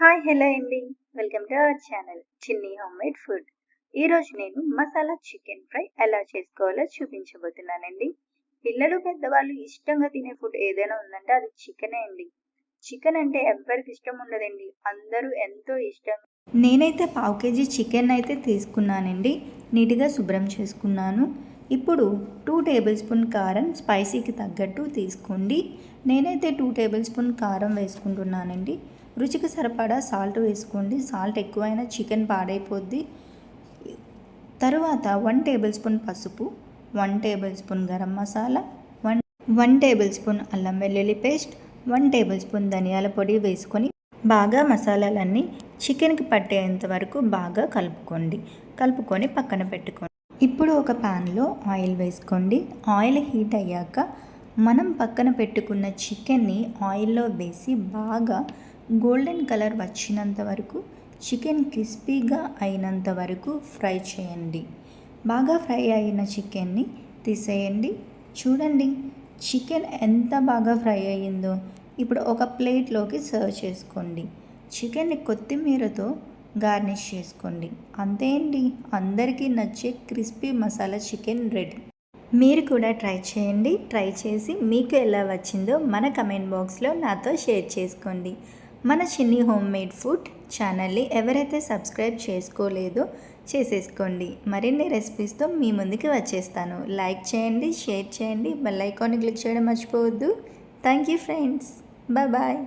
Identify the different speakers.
Speaker 1: Hi hello అండి. Welcome to our channel Chinni home made food. ఈరోజు నేను masala chicken fry ఎలా చేసుకోవాలో చూపించబోతున్నానండి. పిల్లలు పెద్దవాళ్ళు ఇష్టంగా తినే ఫుడ్ ఏదైనా ఉందంటే అది చికెనే అండి. చికెన్ అంటే ఎవరికి ఇష్టం ఉండదండి. అందరూ ఎంతో ఇష్టం. నేనైతే పావు కేజీ చికెన్ అయితే తీసుకున్నానండి. నీట్గా శుభ్రం చేసుకున్నాను. ఇప్పుడు టూ టేబుల్ స్పూన్ కారం స్పైసీకి తగ్గట్టు తీసుకోండి. నేనైతే టూ టేబుల్ స్పూన్ కారం వేసుకుంటున్నానండి. రుచికి సరిపడా సాల్ట్ వేసుకోండి. సాల్ట్ ఎక్కువైనా చికెన్ పాడైపోద్ది. తరువాత వన్ టేబుల్ స్పూన్ పసుపు one tablespoon garam masala one one tablespoon అల్లం వెల్లుల్లి పేస్ట్ వన్ టేబుల్ స్పూన్ ధనియాల పొడి వేసుకొని బాగా మసాలాలన్నీ చికెన్కి పట్టేంత వరకు బాగా కలుపుకోండి. కలుపుకొని పక్కన పెట్టుకోండి. ఇప్పుడు ఒక ప్యాన్లో ఆయిల్ వేసుకోండి. ఆయిల్ హీట్ అయ్యాక మనం పక్కన పెట్టుకున్న చికెన్ని ఆయిల్లో వేసి బాగా గోల్డెన్ కలర్ వచ్చినంత వరకు చికెన్ క్రిస్పీగా అయినంత వరకు ఫ్రై చేయండి. బాగా ఫ్రై అయిన చికెన్ని తీసేయండి. చూడండి చికెన్ ఎంత బాగా ఫ్రై అయ్యిందో. ఇప్పుడు ఒక ప్లేట్లోకి సర్వ్ చేసుకోండి. చికెన్ని కొత్తిమీరతో గార్నిష్ చేసుకోండి. అంతే అండి అందరికీ నచ్చే క్రిస్పీ మసాలా చికెన్ రెడీ. మీరు కూడా ట్రై చేయండి. ట్రై చేసి మీకు ఎలా వచ్చిందో మన కమెంట్ బాక్స్లో నాతో షేర్ చేసుకోండి. మన చిన్ని హోమ్ మేడ్ ఫుడ్ ఛానల్ని ఎవరైతే సబ్స్క్రైబ్ చేసుకోలేదో చేసేసుకోండి. మరిన్ని రెసిపీస్తో మీ ముందుకు వచ్చేస్తాను. లైక్ చేయండి షేర్ చేయండి బెల్ ఐకాన్ క్లిక్ చేయడం మర్చిపోవద్దు. Thank you friends bye.